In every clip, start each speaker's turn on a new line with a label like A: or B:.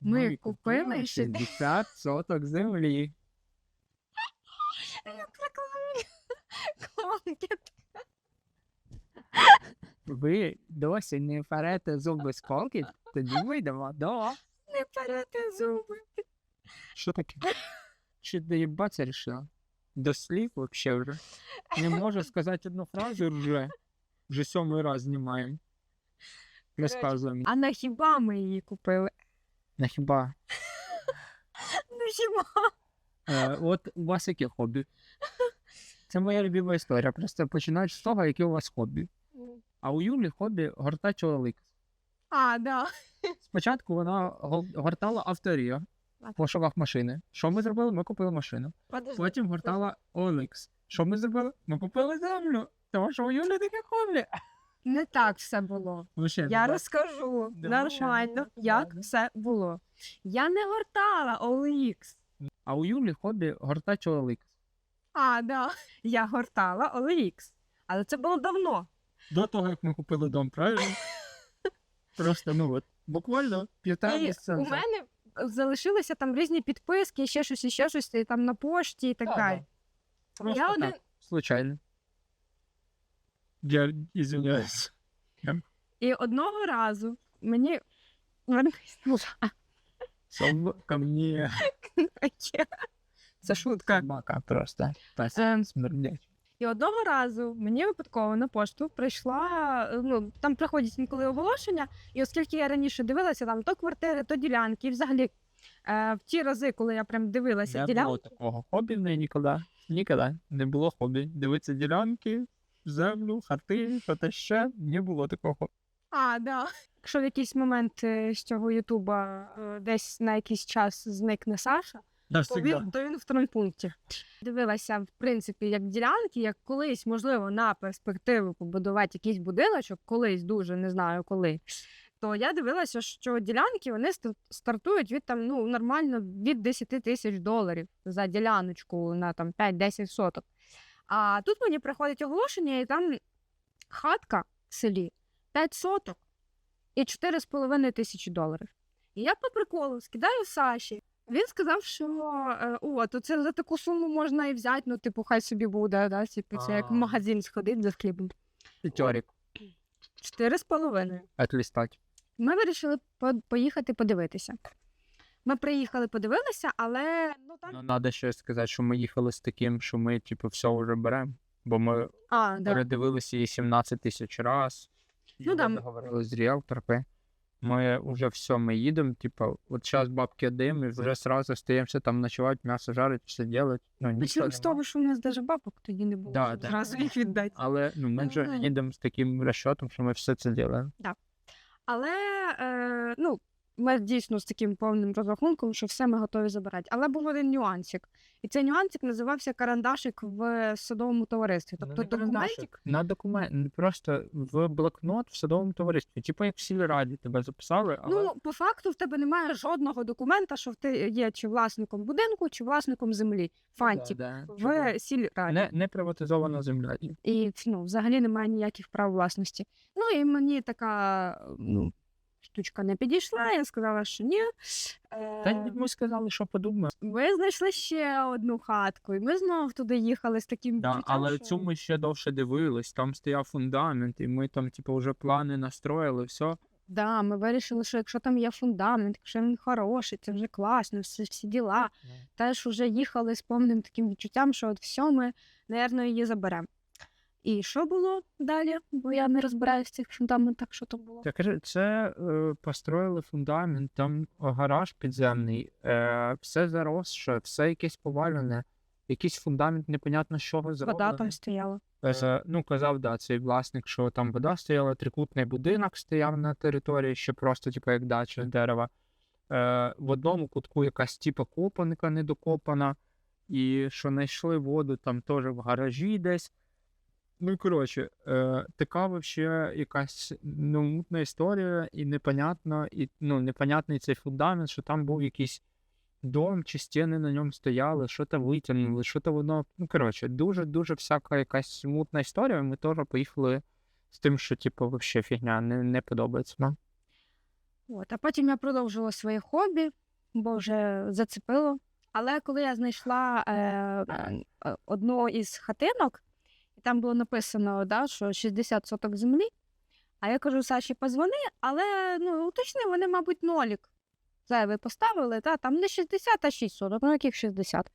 A: Ми купили
B: 60 соток землі.
A: Як колонки.
B: Ви досі не перете зуби з колки, тоді вийдемо до.
A: Не перете зуби.
B: Що таке? Чи доїбатися рішила? До слів вообще вже. Не можу сказати одну фразу вже. Вже сьомий раз знімаємо. Розказуємо.
A: А на хіба ми її купили?
B: На хіба?
A: На хіба?
B: Е, от у вас яке хобі? Це моя любима історія. Просто починають з того, яке у вас хобі. А у Юлі хобі гортати OLX.
A: А, да.
B: Спочатку вона гортала авторія в пошуках машини. Що ми зробили? Ми купили машину.
A: Подожди.
B: Потім гортала OLX. Що ми зробили? Ми купили землю. Тому що у Юлі таке хобі.
A: Не так все було.
B: Вообще,
A: Я
B: ну,
A: розкажу
B: Давай,
A: нормально, як
B: давай.
A: все було. Я не гортала OLX.
B: А у Юлі хобі гортати OLX.
A: А, да. Я гортала OLX. Але це було давно.
B: До того, як ми купили дом, правильно? Просто, ну от, буквально п'ята місця.
A: у мене залишилися там різні підписки, ще щось, ще щось, і там на пошті і так
B: Да,
A: далі.
B: Просто
A: Я
B: так,
A: один
B: случайно. Я извиняюсь.
A: І одного разу мені
B: Собака мені.
A: це шутка.
B: Собака просто.
A: Ем,
B: смердять.
A: І одного разу мені випадково на пошту прийшла. Ну там приходять інколи оголошення, і оскільки я раніше дивилася там то квартири, то ділянки, і взагалі е, в ті рази, коли я прям дивилася
B: Не
A: ділянки,
B: було такого хобі в неї ніколи. Ніколи не було хобі. Дивитися ділянки, землю, хати, що те ще. Не було такого.
A: А, да. Якщо в якийсь момент е, з цього Ютуба е, десь на якийсь час зникне Саша,
B: Да,
A: то він, то він в травмпункті. Дивилася, в принципі, як ділянки, як колись, можливо, на перспективу побудувати якийсь будиночок, колись дуже не знаю коли. То я дивилася, що ділянки вони ста- стартують від там ну нормально від 10 тисяч доларів за діляночку на там 5-10 соток. А тут мені приходить оголошення, і там хатка в селі 5 соток і 4,5 тисячі доларів. І я по приколу скидаю Саші. Він сказав, що е, о, то це за таку суму можна і взяти, ну, типу, хай собі буде, да, типу, це як в магазин сходить за хлібом.
B: П'ятьорик.
A: Чотири з половиною. Ми вирішили по- поїхати подивитися. Ми приїхали, подивилися, але ну там.
B: Ну, треба ще сказати, що ми їхали з таким, що ми, типу, все вже беремо. Бо ми
A: А, да.
B: передивилися її 17 тисяч раз.
A: Ну да, ми-
B: Говорили з ріелторкою. Ми вже все, ми їдемо, типу, от зараз бабки даємо, і вже сразу стаємося там ночувати, м'ясо жарити, все робити. Ну, нічого
A: Почнемо з
B: нема.
A: того, що у нас навіть бабок тоді не було.
B: Да,
A: щоб
B: да.
A: Зразу їх віддати.
B: Але ну, ми вже
A: Ага.
B: їдемо з таким розчотом, що ми все це робимо.
A: Але е, ну, ми дійсно з таким повним розрахунком, що все ми готові забирати. Але був один нюансик. І цей нюансик називався карандашик в садовому товаристві.
B: Ну,
A: Тобто документик.
B: На документ, просто в блокнот в садовому товаристві. Типу, як в сільраді тебе записали, але
A: Ну, по факту, в тебе немає жодного документа, що ти є чи власником будинку, чи власником землі. Фантик
B: да, да.
A: в сільраді.
B: не, не приватизована земля.
A: І ну, взагалі немає ніяких прав власності. Ну і мені така ну, штучка не підійшла. Я сказала, що ні.
B: Та
A: Е,
B: ми сказали, що подумаємо.
A: Ми знайшли ще одну хатку, і ми знов туди їхали з таким
B: Да, але
A: що...
B: цю ми ще довше дивились, там стояв фундамент, і ми там, типу, вже плани настроїли, все.
A: Да, ми вирішили, що якщо там є фундамент, якщо він хороший, це вже класно, всі, всі діла. Теж вже їхали з повним таким відчуттям, що от все, ми, напевно, її заберемо. І що було далі? Бо я не розбираюся в цих фундаментах, що там було.
B: Кажу, це е, построїли фундамент, там гараж підземний, е, все заросше, все якесь повалене, якийсь фундамент, непонятно з чого зроблений.
A: Вода там стояла.
B: Е, ну, казав, да, цей власник, що там вода стояла, трикутний будинок стояв на території, ще просто, типу, як дача дерева. Е, в одному кутку якась типу копанка недокопана, і що знайшли воду там теж в гаражі десь. Ну, коротше, е, така вообще якась ну, мутна історія, і непонятно, і ну, непонятний цей фундамент, що там був якийсь дом, чи стіни на ньому стояли, що то витягнули, що то воно. Ну, коротше, дуже-дуже всяка якась мутна історія. Ми теж поїхали з тим, що, типу, вообще фігня не, не подобається нам.
A: От, а потім я продовжила своє хобі, бо вже зацепило. Але коли я знайшла е, е, одну із хатинок, і там було написано, да, що 60 соток землі. А я кажу, Саші, позвони, але ну, уточни, вони, мабуть, нолік. Зайвий поставили, та, там не 60, а 6 соток, ну яких 60.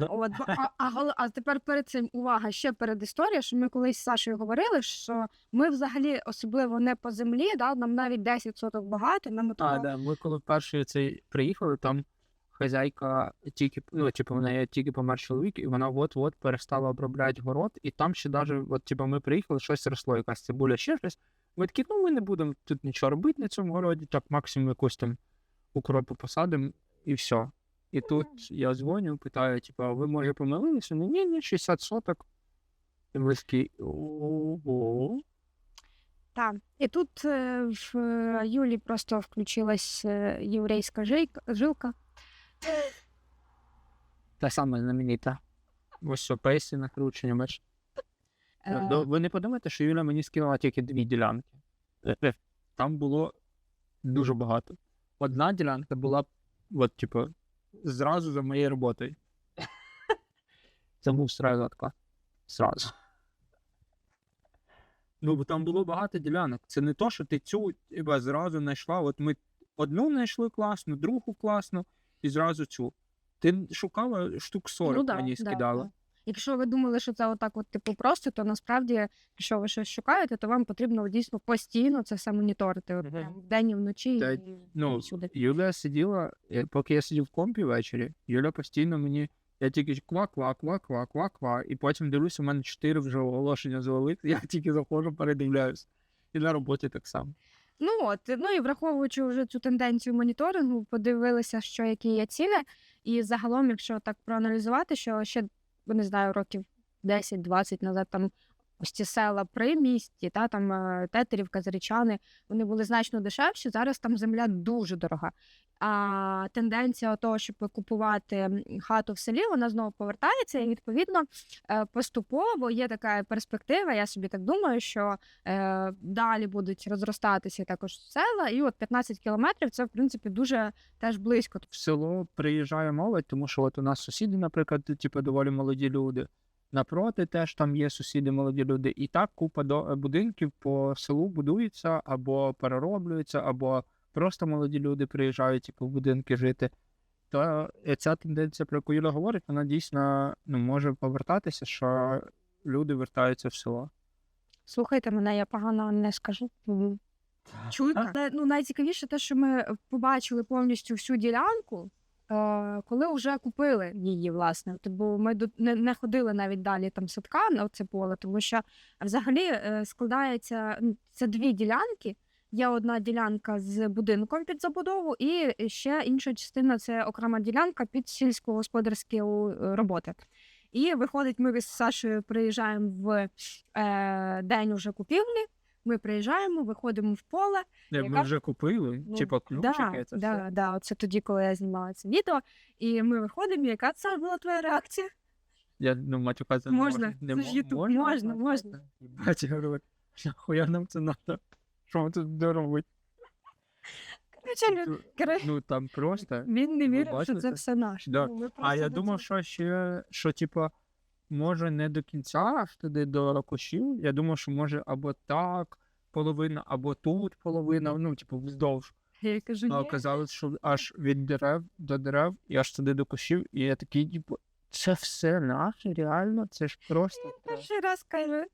A: От, а, а, а тепер перед цим увага, ще перед історією, що ми колись з Сашою говорили, що ми взагалі особливо не по землі, да, нам навіть 10 соток багато, нам
B: А,
A: того
B: да. Ми коли вперше цей приїхали, там хазяйка тільки, ну, типу, в неї тільки помер чоловік, і вона от-от перестала обробляти город, і там ще даже, от, типу, ми приїхали, щось росло, якась цибуля, ще щось. Ми такі, ну ми не будемо тут нічого робити на цьому городі, так максимум якусь там укропу посадимо, і все. І тут я дзвоню, питаю, типу, ви може помилилися? Ну, ні, ні, 60 соток. І ми такі, ого.
A: Так. І тут е, в Юлі просто включилась е, єврейська жилка.
B: Та саме знаменита. Ось що пейси накручені, бач.
A: Е,
B: Ну, Ви не подумайте, що Юля мені скинула тільки дві ділянки. Е, Там було дуже багато. Одна ділянка була, от, типу, зразу за моєю роботою. Це був сразу така. Сразу. Ну, бо там було багато ділянок. Це не то, що ти цю типа, зразу знайшла. От ми одну знайшли класну, другу класну, і зразу цю. Ти шукала штук 40
A: ну, да,
B: мені скидала.
A: да. Якщо ви думали, що це отак, от, типу, просто, то насправді, якщо ви щось шукаєте, то вам потрібно дійсно постійно це все моніторити. От, прям вдень і вночі
B: Та,
A: і,
B: ну,
A: і всюди.
B: Юля сиділа, е, поки я сидів в компі ввечері, Юля постійно мені. Я тільки ква, ква, ква, ква, ква, ква. І потім дивлюся, у мене чотири вже оголошення завели. Я тільки заходжу, передивляюсь. І на роботі так само.
A: Ну от, ну і враховуючи вже цю тенденцію моніторингу, подивилися, що які є ціни. І загалом, якщо так проаналізувати, що ще не знаю, років 10-20 назад там ось ці села при місті, та там е, Тетерівка, Зарічани, вони були значно дешевші. Зараз там земля дуже дорога. А тенденція того, щоб купувати хату в селі, вона знову повертається, і відповідно е, поступово є така перспектива. Я собі так думаю, що е, далі будуть розростатися також села, і от 15 кілометрів це в принципі дуже теж близько.
B: В село приїжджає молодь, тому що от у нас сусіди, наприклад, типу, доволі молоді люди. Напроти теж там є сусіди, молоді люди. І так купа до будинків по селу будуються або перероблюються, або просто молоді люди приїжджають типу, в будинки жити. То е, ця тенденція, про яку Юля говорить, вона дійсно ну, може повертатися, що люди вертаються в село.
A: Слухайте мене, я погано не скажу. Чуйка. Але ну найцікавіше те, що ми побачили повністю всю ділянку, е, коли вже купили її, власне. Бо ми не ходили навіть далі там садка на це поле, тому що взагалі е, складається ну, це дві ділянки. Є одна ділянка з будинком під забудову, і ще інша частина це окрема ділянка під сільськогосподарські е, роботи. І виходить, ми з Сашою приїжджаємо в е, день уже купівлі. Ми приїжджаємо, виходимо в поле.
B: Ми
A: Яка-
B: вже купили,
A: Ну,
B: типу, ключики,
A: да,
B: це
A: да,
B: все.
A: да, оце тоді, коли я знімала це відео. І ми виходимо, і яка це була твоя реакція?
B: Я ну, матюкатися не
A: Можна,
B: можна.
A: це
B: Не
A: ж Ютуб, можна, можна.
B: матюкатися? Їбать, я нахуя нам це надо? Що ми тут робити? Ну, Ну там просто.
A: він не вірив, що це
B: це?
A: все наше.
B: Да.
A: Ну,
B: А я думав,
A: цього-
B: що ще, що типа, може не до кінця аж туди до ракушів. Я думав, що може або так половина, або тут половина, ну, типу, вздовж.
A: Я кажу,
B: А оказалось, що аж від дерев до дерев і аж туди до кущів. І я такий, типу, це все наше, реально, це ж просто.
A: Я Перший раз каже,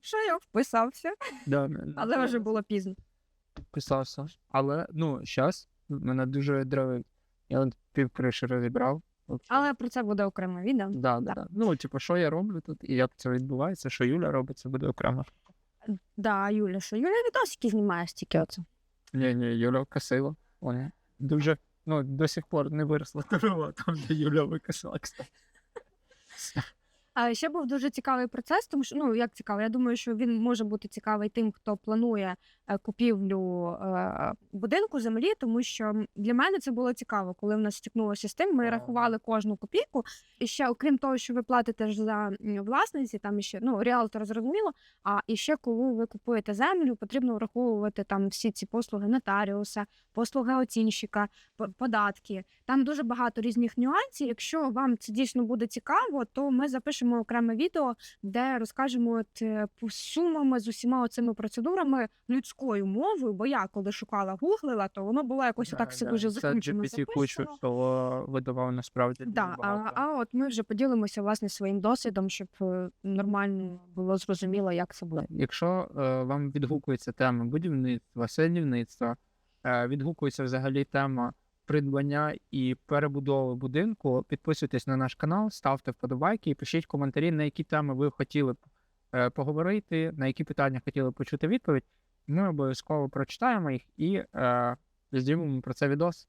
A: що я вписався,
B: Да,
A: але вже було пізно.
B: писався. Але ну, зараз мене дуже драйвить. Я от пів криші розібрав.
A: Але про це буде окреме відео.
B: да, да,
A: да.
B: Ну, типу, що я роблю тут і як це відбувається, що Юля робить, це буде окремо.
A: Да, Юля, що Юля відосики знімає стільки оце.
B: Ні, ні, Юля косила. Вона дуже, ну, до сих пор не виросла трава, там, де Юля викосила, кстати.
A: А ще був дуже цікавий процес, тому що ну як цікавий, я думаю, що він може бути цікавий тим, хто планує е, купівлю е, будинку землі, тому що для мене це було цікаво, коли в нас стикнулося з тим. Ми
B: Ага.
A: рахували кожну копійку. І ще, окрім того, що ви платите ж за власниці, там ще ну ріалтор зрозуміло. А і ще коли ви купуєте землю, потрібно враховувати там всі ці послуги нотаріуса, послуги оцінщика, податки. Там дуже багато різних нюансів. Якщо вам це дійсно буде цікаво, то ми запишемо окреме відео, де розкажемо от, е, по сумами з усіма цими процедурами людською мовою. Бо я коли шукала, гуглила, то воно було якось так все дуже
B: кучу
A: записано.
B: видавав насправді.
A: Да, а, а от ми вже поділимося власне своїм досвідом, щоб е, нормально було зрозуміло, як це буде.
B: Якщо е, вам відгукується тема будівництва, садівництва, е, відгукується взагалі тема придбання і перебудови будинку, підписуйтесь на наш канал, ставте вподобайки і пишіть коментарі, на які теми ви хотіли б е, поговорити, на які питання хотіли б почути відповідь. Ми обов'язково прочитаємо їх і е, знімемо про це відос.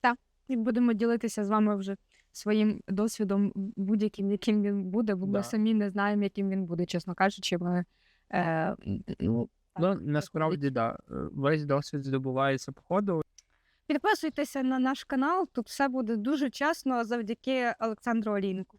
A: Так, І будемо ділитися з вами вже своїм досвідом будь-яким, яким він буде, бо
B: Да.
A: ми самі не знаємо, яким він буде, чесно кажучи. Ми, е, ну,
B: Ну,
A: так,
B: да, е, весь досвід здобувається по ходу.
A: Підписуйтеся на наш канал, тут все буде дуже чесно завдяки Олександру Олійнику.